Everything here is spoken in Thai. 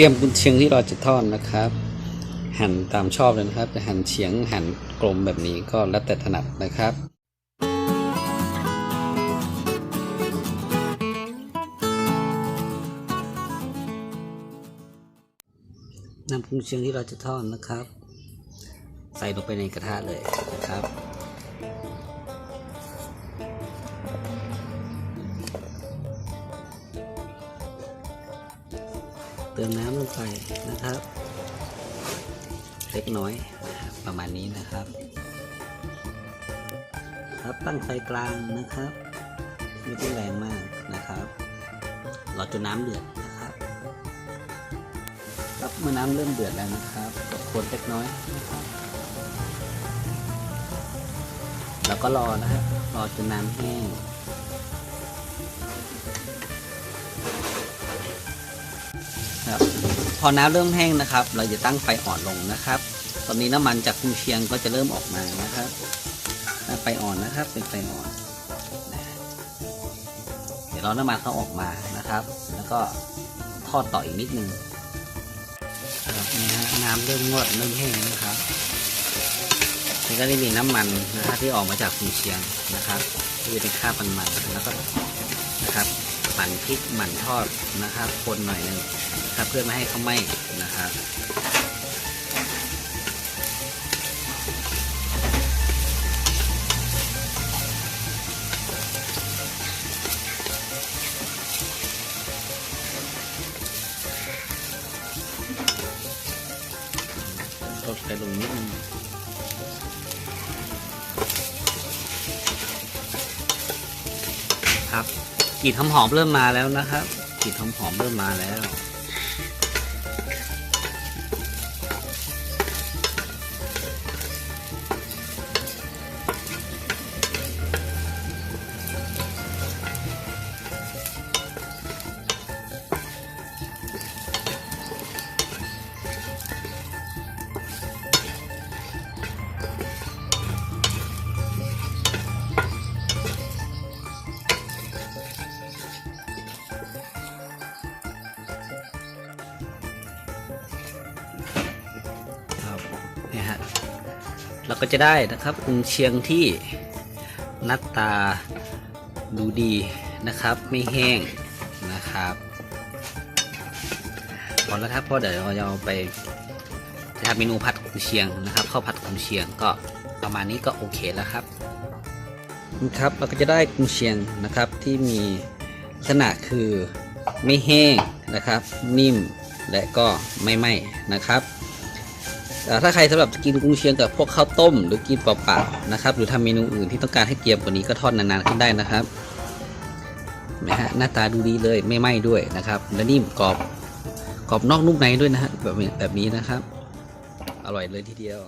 เตรียมกุนเชียงที่เราจะทอดนะครับ หั่นตามชอบเลยนะครับ จะหั่นเฉียงหั่นกลมแบบนี้ก็แล้วแต่ถนัดนะครับนำกุนเชียงที่เราจะทอดนะครับ ใส่ลงไปในกระทะเลยนะครับ ติมน้ำลงไปนะครับเล็กน้อยประมาณนี้นะครับ ครับตั้งไฟกลางนะครับ ไม่ต้องแรงมากนะครับรอจนน้ำเดือดนะครับ ครับเมื่อน้ำเริ่มเดือดแล้วนะครับก็คนเล็กน้อยนะครับแล้วก็รอนะฮะรอจนน้ำแห้ง ครับพอน้ำเริ่มแห้งนะครับ เราจะตั้งไฟอ่อนลงนะครับ ตอนนี้น้ำมันจากกุนเชียงก็จะเริ่มออกมานะครับนไฟอ่อนนะครับ เป็นไฟอ่อน เดี๋ยวเราน้ำมันเขาออกมานะครับ แล้วก็ทอดต่ออีกนิดนึงครับนี่ฮะน้ำเริ่มงวดเริ่มแห้งนะครับนี่ก็ได้มีน้ำมันนะครับที่ออกมาจากกุนเชียงนะครับที่เป็นคราบมันมันแล้วก็นะครับ หมั่นพริกหมั่นทอดนะครับ คนหน่อยหนึงครับเพื่อไม่ให้เขาไหม้นะครับลดไปลงนิดนึงครับ ลิ่นหอมๆเริ่มมาแล้วนะครับกลิ่นหอมๆเริ่มมาแล้ว นี่ฮะเราก็จะได้นะครับกุนเชียงที่หน้าตาดูดีนะครับ ไม่แห้งนะครับพอแล้วครับพราะเดี๋ยวเราจะเอาไปจะทำเมนูผัดกุนเชียงนะครับข้าวผัดกุนเชียงก็ประมาณนี้ก็โอเคแล้วครับครับเราก็จะได้กุนเชียงนะครับที่มีลักษณะคือไม่แห้งนะครับ นิ่มและก็ไม่ไหม้นะครับ ถ้าใครสำหรับกินกุ้งเชียงกับพวกข้าวต้ม หรือกินเปล่าๆนะครับ หรือทำเมนูอื่นที่ต้องการให้เกรียมกว่านี้ก็ทอดนานๆขึ้นได้นะครับนะฮะหน้าตาดูดีเลยไม่ไหม้ด้วยนะครับและนิ่มกรอบกรอบนอกนุ่มในด้วยนะฮะแบบแบบนี้นะครับ อร่อยเลยทีเดียว